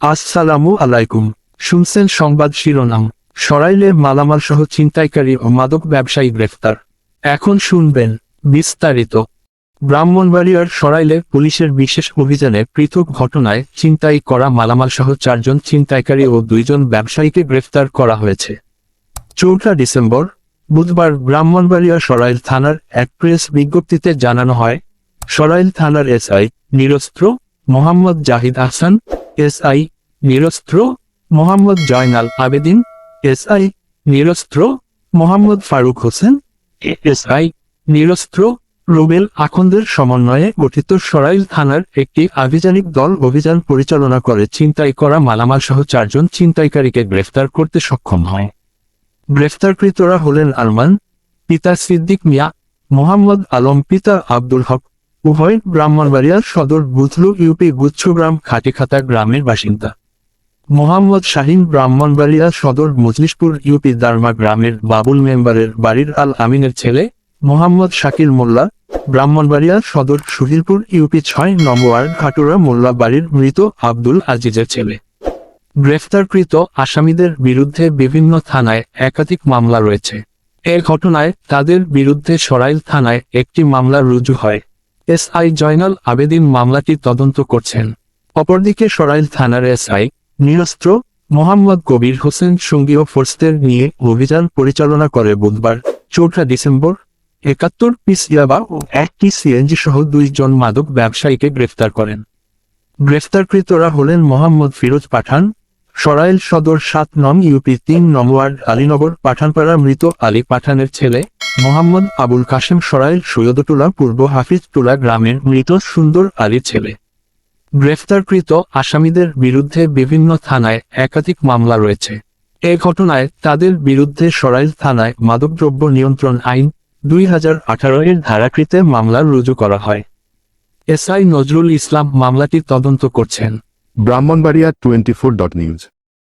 আসসালামু আলাইকুম। শুনছেন সংবাদ শিরোনাম। সরাইলে মালামাল সহ ছিনতাইকারী ও মাদক ব্যবসায়ী গ্রেফতার। এখন শুনবেন বিস্তারিত। ব্রাহ্মণবাড়িয়ার সরাইলে পুলিশের বিশেষ অভিযানে পৃথক ঘটনায় ছিনতাই করা মালামাল সহ চারজন ছিনতাইকারী ও দুইজন ব্যবসায়ীকে গ্রেফতার করা হয়েছে। চৌঠা ডিসেম্বর, বুধবার ব্রাহ্মণবাড়িয়া সরাইল থানার এক প্রেস বিজ্ঞপ্তিতে জানানো হয়, সরাইল থানার এসআই নিরস্ত্র মোহাম্মদ জাহিদ আহসান এসআই নিরস্ত্র মোহাম্মদ জয়নাল আবেদিন এসআই নিরস্ত্র মোহাম্মদ ফারুক হোসেন এসআই নিরস্ত্র রুবেল আখন্দের সমন্বয়ে গঠিত সরাইল থানার একটি আভিযানিক দল অভিযান পরিচালনা করে ছিনতাই করা মালামাল সহ চারজন ছিনতাইকারীকে গ্রেফতার করতে সক্ষম হয়। গ্রেফতারকৃতরা হলেন আলমান পিতা সিদ্দিক মিয়া, মোহাম্মদ আলম, পিতা আব্দুল হক উভয় ব্রাহ্মণবাড়িয়ার সদর বুথলু, ইউপি গুচ্ছগ্রাম খাটিখাতা গ্রামের বাসিন্দা। মোহাম্মদ শাহিন ব্রাহ্মণবাড়িয়া সদর মজলিশপুর, ইউপি দারমা গ্রামের বাবুল মেম্বারের বাড়ির আল আমিনের ছেলে মোহাম্মদ শাকির মোল্লা, ব্রাহ্মণবাড়িয়া সদর সুহিলপুর, ইউপি ছয় নম্বর ঘাটুরা মোল্লা বাড়ির মৃত আব্দুল আজিজের ছেলে। গ্রেফতারকৃত আসামিদের বিরুদ্ধে বিভিন্ন থানায় একাধিক মামলা রয়েছে। এ ঘটনায় তাদের বিরুদ্ধে সরাইল থানায় একটি মামলা রুজু হয়। এসআই জয়নাল আবেদিন মামলাটি তদন্ত করছেন। অপরদিকে সরাইল থানার এসআই, নিরস্ত্র, মোহাম্মদ কবির হোসেন সঙ্গীয় ফোর্সদের নিয়ে অভিযান পরিচালনা করে বুধবার, চৌঠা ডিসেম্বর, একাত্তর পিস ইয়াবা ও একটি সিএনজি সহ দুইজন মাদক ব্যবসায়ীকে গ্রেফতার করেন। গ্রেফতারকৃতরা হলেন মোহাম্মদ ফিরোজ পাঠান, সরাইল সদর সাত নং ইউপি তিন নং ওয়ার্ড আলীনগর, পাঠানপাড়া মৃত আলী পাঠানের ছেলে মোহাম্মদ আবুল কাশেম সরাইল সৈয়দটুলা পূর্ব হাফিজটুলা গ্রামের মৃত সুন্দর আলীর ছেলে। গ্রেফতারকৃত আসামিদের বিরুদ্ধে বিভিন্ন থানায় একাধিক মামলা রয়েছে। এ ঘটনায় তাদের বিরুদ্ধে সরাইল থানায় মাদকদ্রব্য নিয়ন্ত্রণ আইন দুই হাজার আঠারো এর ধারাকৃতে মামলা রুজু করা হয়। এসআই নজরুল ইসলাম মামলাটি তদন্ত করছেন। Brahmanbaria twenty four dot news.